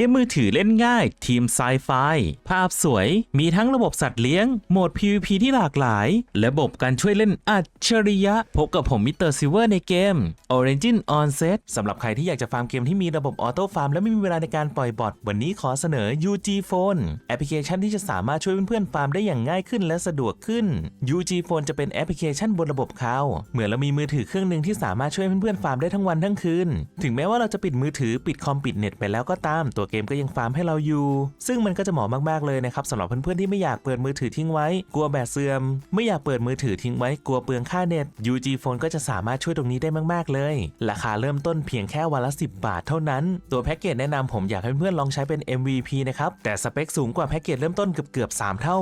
กมมือถือเล่นง่าย ทีมไซไฟ ภาพสวย มีทั้งระบบสัตว์เลี้ยง โหมด PVP ที่หลากหลาย ระบบการช่วยเล่นอัจฉริยะ พบกับผมมิสเตอร์ซิเวอร์ในเกม Origin Onset สำหรับใครที่อยากจะฟาร์มเกมที่มีระบบออโต้ฟาร์มและไม่มีเวลาในการปล่อยบอทวันนี้ขอเสนอ UG Phone แอปพลิเคชันที่จะสามารถช่วยเพื่อนๆฟาร์มได้อย่างง่ายขึ้นและสะดวกขึ้น UG Phone จะเป็นแอปพลิเคชันบนระบบเขาเหมือนเรามีมือถือเครื่องหนึ่งที่สามารถช่วยเพื่อนๆฟาร์มได้ทั้งวันทั้งคืนถึงแม้ว่าเราจะปิดมือถือปิดคอมปิดเน็ตไปแล้วก็ตามตัวเกมก็ยังฟาร์มให้เราอยู่ ซึ่งมันก็จะเหมาะมากๆเลยนะครับสำหรับเพื่อนๆที่ไม่อยากเปิดมือถือทิ้งไว้ กลัวแบตเสื่อม ไม่อยากเปิดมือถือทิ้งไว้กลัวเปลืองค่าเน็ต UG Phone ก็จะสามารถช่วยตรงนี้ได้มากๆเลย ราคาเริ่มต้นเพียงแค่วันละ 10 บาทเท่านั้น ตัวแพ็กเกจแนะนำผมอยากให้เพื่อนๆลองใช้เป็น MVP นะครับแต่สเปคสูงกว่าแพ็กเกจเริ่มต้นเกือบเกือบ3เท่า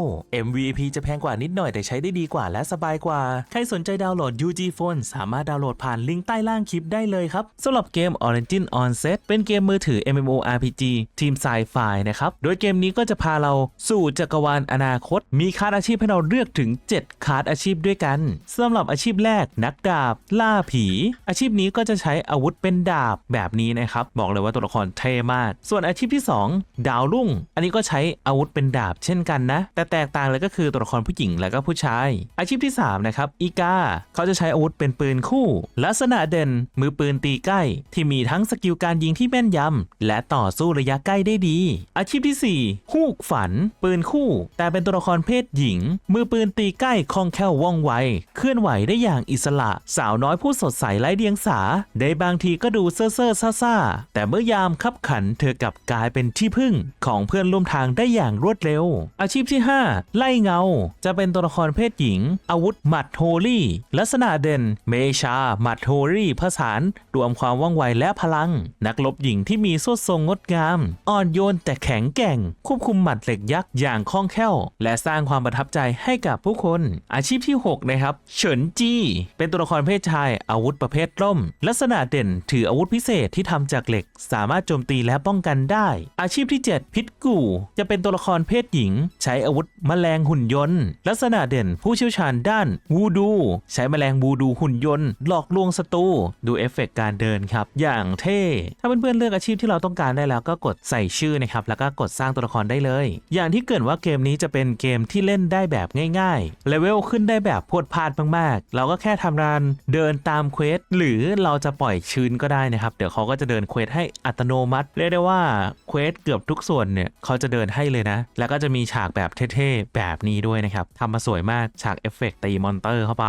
MVP จะแพงกว่านิดหน่อยแต่ใช้ได้ดีกว่าและสบายกว่า ใครสนใจดาวน์โหลด UG Phone สามารถดาวน์โหลดผ่านลิงก์ใต้ล่างคลิปได้เลยครับสำหรับเกม Origin Onset เป็นเกมมือถือ MMORPG ทีมไซไฟนะครับ โดยเกมนี้ก็จะพาเราสู่จักรวาลอนาคต มีคาร์ดอาชีพให้เราเลือกถึง 7 คาร์ดอาชีพด้วยกันสำหรับอาชีพแรกนักดาบ ล่าผี อาชีพนี้ก็จะใช้อาวุธเป็นดาบแบบนี้นะครับ บอกเลยว่าตัวละครเท่มาก ส่วนอาชีพที่ 2 ดาวรุ่ง อันนี้ก็ใช้อาวุธเป็นดาบเช่นกันนะ แต่แตกต่างเลยก็คือตัวละครผู้หญิงและก็ผู้ชาย อาชีพที่3นะครับอีกาเขาจะใช้อาวุธเป็นปืนคู่ ลักษณะเด่นมือปืนตีใกล้ ที่มีทั้งสกิลการยิงที่แม่นยำและต่อสู้ระยะใกล้ได้ดี อาชีพที่ 4 ฮูกฝัน ปืนคู่ แต่เป็นตัวละครเพศหญิง มือปืนตีใกล้คล่องแคล่วว่องไว เคลื่อนไหวได้อย่างอิสระ สาวน้อยผู้สดใสไร้เดียงสา ได้บางทีก็ดูเซ่อเซ่อซ่าซาแต่เมื่อยามคับขันเธอกลับกลายเป็นที่พึ่ง ของเพื่อนร่วมทางได้อย่างรวดเร็ว อาชีพที่ 5 ไล่เงา จะเป็นตัวละครเพศหญิง อาวุธหมัดโฮลี่ ลักษณะเด่น เมชาหมัดโฮลี่ผสานรวมความว่องไวและพลัง นักรบหญิงที่มีสวดทรงงดงามอ่อนโยนแต่แข็งแกร่ง ควบคุมหมัดเหล็กยักษ์อย่างคล่องแคล่ว และสร้างความประทับใจให้กับผู้คน อาชีพที่ 6 นะครับ เฉินจี้ เป็นตัวละครเพศชายอาวุธประเภทร่ม ลักษณะเด่นถืออาวุธพิเศษที่ทำจากเหล็ก สามารถโจมตีและป้องกันได้ อาชีพที่ 7 พิษกู่ จะเป็นตัวละครเพศหญิง ใช้อาวุธแมลงหุ่นยนต์ ลักษณะเด่นผู้เชี่ยวชาญด้านวูดู ใช้แมลงวูดูหุ่นยนต์ หลอกลวงศัตรูดูเอฟเฟกต์การเดินครับ อย่างเท่ ถ้าเพื่อนๆเลือกอาชีพที่เราต้องการได้แล้วก็กดใส่ชื่อนะครับแล้วก็กดสร้างตัวละครได้เลย อย่างที่เกรินว่าเกมนี้จะเป็นเกมที่เล่นได้แบบง่ายๆเลเวลขึ้นได้แบบพรวดพลาดมากๆ เราก็แค่ทำงานเดินตามเควสหรือเราจะปล่อยชื้นก็ได้นะครับ เดี๋ยวเขาก็จะเดินเควสให้อัตโนมัติ เรียกได้ว่าเควสเกือบทุกส่วนเนี่ยเขาจะเดินให้เลยนะ แล้วก็จะมีฉากแบบเท่ๆแบบนี้ด้วยนะครับทำมาสวยมากฉากเอฟเฟกต์ตีมอนเตอร์เข้าไป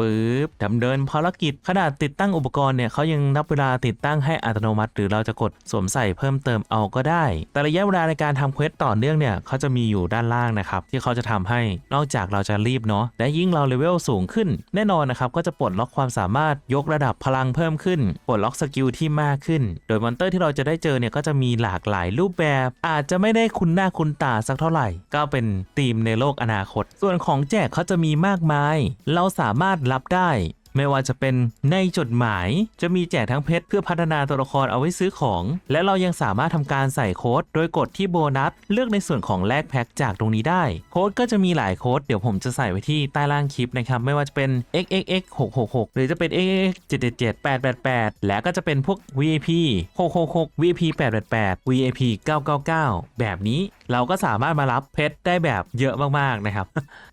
ปึ๊บดำเนินภารกิจขนาดติดตั้งอุปกรณ์เนี่ยเขายังนับเวลาติดตั้งให้อัตโนมัติ หรือเราจะกดสวมใส่เพิ่มเติมเอาก็ได้ แต่ระยะเวลาในการทำเควสต่อเนื่องเนี่ยเขาจะมีอยู่ด้านล่างนะครับ ที่เขาจะทำให้นอกจากเราจะรีบเนาะและยิ่งเราเลเวลสูงขึ้น แน่นอนนะครับก็จะปลดล็อกความสามารถยกระดับพลังเพิ่มขึ้น ปลดล็อกสกิลที่มากขึ้น โดยมอนเตอร์ที่เราจะได้เจอเนี่ยก็จะมีหลากหลายรูปแบบ อาจจะไม่ได้คุ้นหน้าคุ้นตาสักเท่าไหร่ ก็เป็นธีมในโลกอนาคต ส่วนของแจกเขาจะมีมากมาย เราสามารถรับได้ ไม่ว่าจะเป็นในจดหมายจะมีแจกทั้งเพชรเพื่อพัฒนาตัวละครเอาไว้ซื้อของ และเรายังสามารถทำการใส่โค้ด โดยกดที่โบนัส เลือกในส่วนของแลกแพ็คจากตรงนี้ได้ โค้ดก็จะมีหลายโค้ดเดี๋ยวผมจะใส่ไว้ที่ใต้ล่างคลิปนะครับ ไม่ว่าจะเป็น xxx 666หรือจะเป็น xxx 777 888 และก็จะเป็นพวก VIP 666 VIP 888 VIP 999 แบบนี้ เราก็สามารถมารับเพชรได้แบบเยอะมากๆนะครับ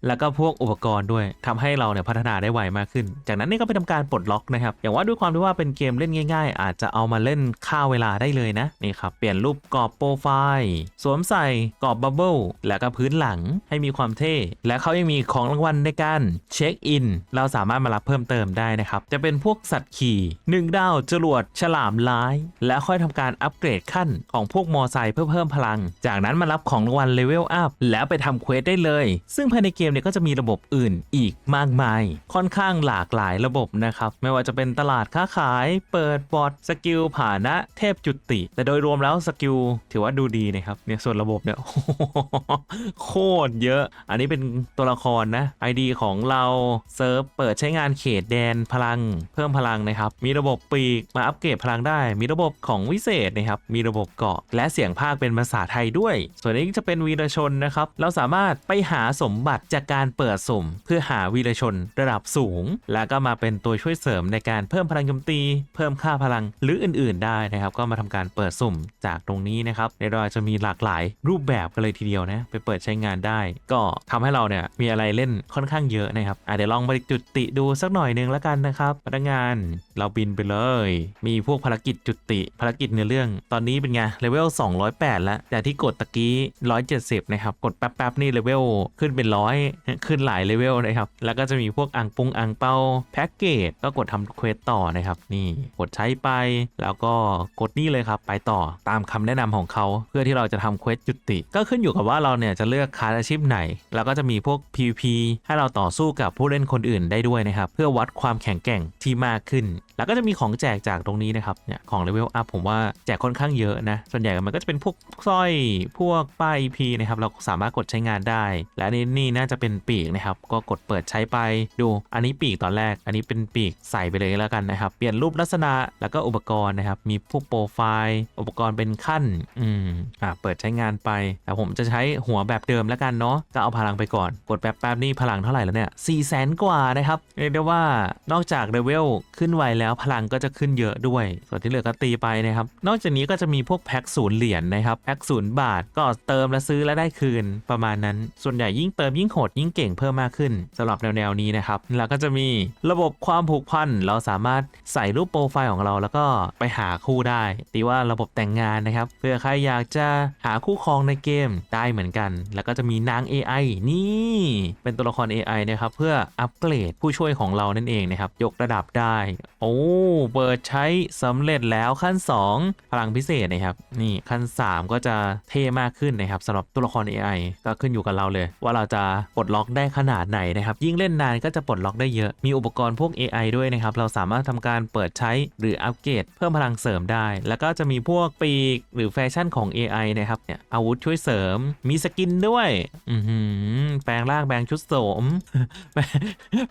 แล้วก็พวกอุปกรณ์ด้วยทำให้เราเนี่ยพัฒนาได้ไวมากขึ้น จากนั้นนี่ก็ไปทำการปลดล็อกนะครับ อย่างว่าด้วยความที่ว่าเป็นเกมเล่นง่าย ๆ อาจจะเอามาเล่นฆ่าเวลาได้เลยนะนี่ครับเปลี่ยนรูปกรอบโปรไฟล์สวมใส่กรอบบับเบิ้ลแล้วก็พื้นหลังให้มีความเท่ และเขายังมีของรางวัลในการเช็คอินเราสามารถมารับเพิ่มเติมได้นะครับจะเป็นพวกสัตว์ขี่หนึ่งดาวจรวดฉลามร้าย และค่อยทำการอัปเกรดขั้นของพวกมอไซค์เพื่อเพิ่มพลัง จากนั้นมารับของรางวัลเลเวลอัพแล้วไปทำเควสได้เลย ซึ่งภายในเกมเนี่ยก็จะมีระบบอื่นอีกมากมาย ค่อนข้างหลากหลายระบบนะครับ ไม่ว่าจะเป็นตลาดค้าขาย เปิดบอทสกิลผ่านะเทพจุติ แต่โดยรวมแล้วสกิลถือว่าดูดีนะครับเนี่ยส่วนระบบเนี่ยโคตรเยอะ อันนี้เป็นตัวละครนะ ID ของเราเซิร์ฟเปิดใช้งานเขตแดนพลัง เพิ่มพลังนะครับ มีระบบปีกมาอัปเกรดพลังได้ มีระบบของวิเศษนะครับ มีระบบเกาะ และเสียงภาคเป็นภาษาไทยด้วยสวนวนี้จะเป็นวีรชนนะครับ เราสามารถไปหาสมบัติจากการเปิดสุ่ม เพื่อหาวีรชนระดับสูง แล้วก็มาเป็นตัวช่วยเสริมในการเพิ่มพลังโจมตี เพิ่มค่าพลังหรืออื่น ๆ ได้นะครับ ก็มาทำการเปิดสุ่มจากตรงนี้นะครับในเราจะมีหลากหลายรูปแบบกันเลยทีเดียวนะไปเปิดใช้งานได้ ก็ทำให้เราเนี่ยมีอะไรเล่นค่อนข้างเยอะนะครับอะเดี๋ยวลองไปจุดติดูสักหน่อยนึงแล้วกันนะครับพนักงานเราบินไปเลย มีพวกภารกิจจุติภารกิจในเรื่อง ตอนนี้เป็นไงเลเวล208 แล้วจากที่กดตะกี้170 นะครับ กดแป๊บๆนี่เลเวลขึ้นเป็นร้อยขึ้นหลายเลเวลนะครับ แล้วก็จะมีพวกอังปุงอังเปาแพ็กเกจก็กดทำเควสต่อนะครับ นี่กดใช้ไป แล้วก็กดนี่เลยครับ ไปต่อตามคำแนะนำของเขาเพื่อที่เราจะทำเควสจุติ ก็ขึ้นอยู่กับว่าเราเนี่ยจะเลือกคาสอาชีพไหน แล้วก็จะมีพวก PVP ให้เราต่อสู้กับผู้เล่นคนอื่นได้ด้วยนะครับ เพื่อวัดความแข็งแกร่งที่มากขึ้น แล้วก็จะมีของแจกจากตรงนี้นะครับเนี่ยของเลเวลอัพผมว่าแจกค่อนข้างเยอะนะส่วนใหญ่มันก็จะเป็นพวกสร้อยพวกป้าย EP นะครับเราสามารถกดใช้งานได้ และนี่นี่น่าจะเป็นปีกนะครับ ก็กดเปิดใช้ไปดู อันนี้ปีกตอนแรก อันนี้เป็นปีกใส่ไปเลยแล้วกันนะครับ เปลี่ยนรูปลักษณะแล้วก็อุปกรณ์นะครับ มีพวกโปรไฟล์อุปกรณ์เป็นขั้น อืมอ่าเปิดใช้งานไปแต่ผมจะใช้หัวแบบเดิมแล้วกันเนาะก็เอาพลังไปก่อนกดแป๊บๆนี่พลังเท่าไหร่แล้วเนี่ย4 0 0 0 0 0กว่านะครับเรียกได้ว่านอกจากเลเวลขึ้นไวแล้วพลังก็จะขึ้นเยอะด้วย ส่วนที่เหลือก็ตีไปนะครับ นอกจากนี้ก็จะมีพวกแพ็กศูนย์เหรียญนะครับแพ็กศูนย์บาทก็เติมและซื้อและได้คืนประมาณนั้น ส่วนใหญ่ยิ่งเติมยิ่งโหดยิ่งเก่งเพิ่มมากขึ้นสำหรับแนวๆนี้นะครับแล้วก็จะมีระบบความผูกพันเราสามารถใส่รูปโปรไฟล์ของเราแล้วก็ไปหาคู่ได้ ตีว่าระบบแต่งงานนะครับเพื่อใครอยากจะหาคู่ครองในเกมได้เหมือนกัน แล้วก็จะมีนาง AI นี่ เป็นตัวละคร AI นะครับเพื่ออัปเกรดผู้ช่วยของเรานั่นเองนะครับยกระดับได้โอ้เปิดใช้สำเร็จแล้วขั้น 2 พลังพิเศษนะครับ นี่ขั้น 3 ก็จะเท่มากขึ้นนะครับสำหรับตัวละคร AI ก็ขึ้นอยู่กับเราเลย ว่าเราจะปลดล็อกได้ขนาดไหนนะครับ ยิ่งเล่นนานก็จะปลดล็อกได้เยอะ มีอุปกรณ์พวก AI ด้วยนะครับ เราสามารถทำการเปิดใช้หรืออัปเกรดเพิ่มพลังเสริมได้ แล้วก็จะมีพวกปีกหรือแฟชั่นของ AI นะครับเนี่ยอาวุธช่วยเสริม มีสกินด้วย อืแปลงร่างแปลงชุดโสม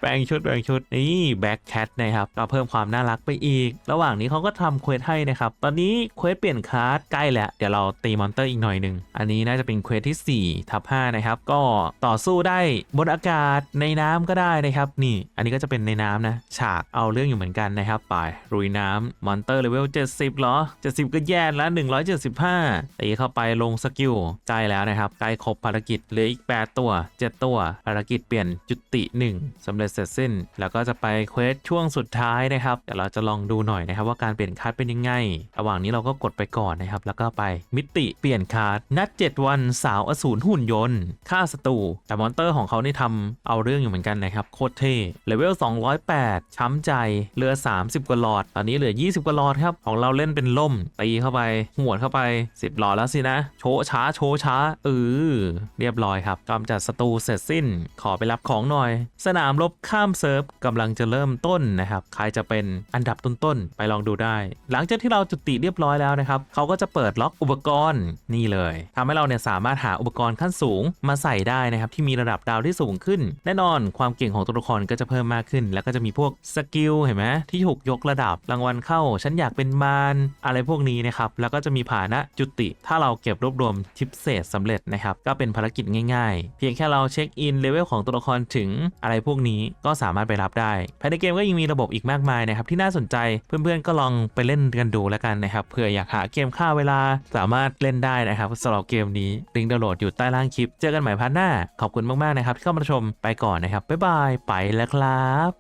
แปลงชุดแปลงชุดนี่แบ็คแคทนะครับก็เพิ่มความความน่ารักไปอีก ระหว่างนี้เขาก็ทำเควสให้นะครับ ตอนนี้เควสเปลี่ยนคลาสใกล้แล้ว เดี๋ยวเราตีมอนเตอร์อีกหน่อยหนึ่ง อันนี้น่าจะเป็นเควสที่4ทับ5นะครับ ก็ต่อสู้ได้บนอากาศในน้ำก็ได้นะครับ นี่ อันนี้ก็จะเป็นในน้ำนะ ฉากเอาเรื่องอยู่เหมือนกันนะครับ ไปรุยน้ำมอนเตอร์เลเวล70เหรอ 70 ก็แย่แล้ว 175ตีเข้าไปลงสกิลใกล้แล้วนะครับ ใกล้ครบภารกิจเหลืออีก 8 ตัว 7 ตัว ภารกิจเปลี่ยนจุติ 1สำเร็จเสร็จสิ้น แล้วก็จะไปเควสช่วงสุดท้ายนะครับเดี๋ยวเราจะลองดูหน่อยนะครับว่าการเปลี่ยนคัดเป็นยังไง ระหว่างนี้เราก็กดไปก่อนนะครับ แล้วก็ไปมิติเปลี่ยนคัดนัด 7 วันสาวอสูรหุ่นยนต์ฆ่าศัตรูแต่มอนเตอร์ของเขานี่ทำเอาเรื่องอยู่เหมือนกันนะครับโคตรเท่เลเวล208 ช้ำใจเหลือ 30 กว่าหลอด ตอนนี้เหลือ 20 กว่าหลอดครับ ของเราเล่นเป็นล่มตีเข้าไปหวดเข้าไป 10 หลอดแล้วสินะ โชว์ช้าโชว์ช้าเออเรียบร้อยครับกำจัดศัตรูเสร็จสิ้น ขอไปรับของหน่อย สนามรบข้ามเซิร์ฟกำลังจะเริ่มต้นนะครับ ใครจะเป็นอันดับต้นๆไปลองดูได้ หลังจากที่เราจุติเรียบร้อยแล้วนะครับเขาก็จะเปิดล็อกอุปกรณ์นี่เลยทำให้เราเนี่ยสามารถหาอุปกรณ์ขั้นสูงมาใส่ได้นะครับที่มีระดับดาวที่สูงขึ้น แน่นอนความเก่งของตัวละครก็จะเพิ่มมากขึ้น แล้วก็จะมีพวกสกิลเห็นไหมที่ถูกยกระดับรางวัลเข้า ฉันอยากเป็นมารอะไรพวกนี้นะครับแล้วก็จะมีฐานะจุติ ถ้าเราเก็บรวบรวมทิปเศษสำเร็จนะครับก็เป็นภารกิจง่ายๆ เพียงแค่เราเช็คอินเลเวลของตัวละครถึงอะไรพวกนี้ก็สามารถไปรับได้ภายในเกมก็ยังมีระบบอีกมากมายนะครับที่น่าสนใจเพื่อนๆก็ลองไปเล่นกันดูแล้วกันนะครับเผื่ออยากหาเกมฆ่าเวลาสามารถเล่นได้นะครับสำหรับเกมนี้ลิงก์ดาวน์โหลดอยู่ใต้ล่างคลิป เจอกันใหม่พาร์ทหน้า ขอบคุณมากๆนะครับที่เข้ามาชมไปก่อนนะครับบ๊ายบายไปแล้วครับ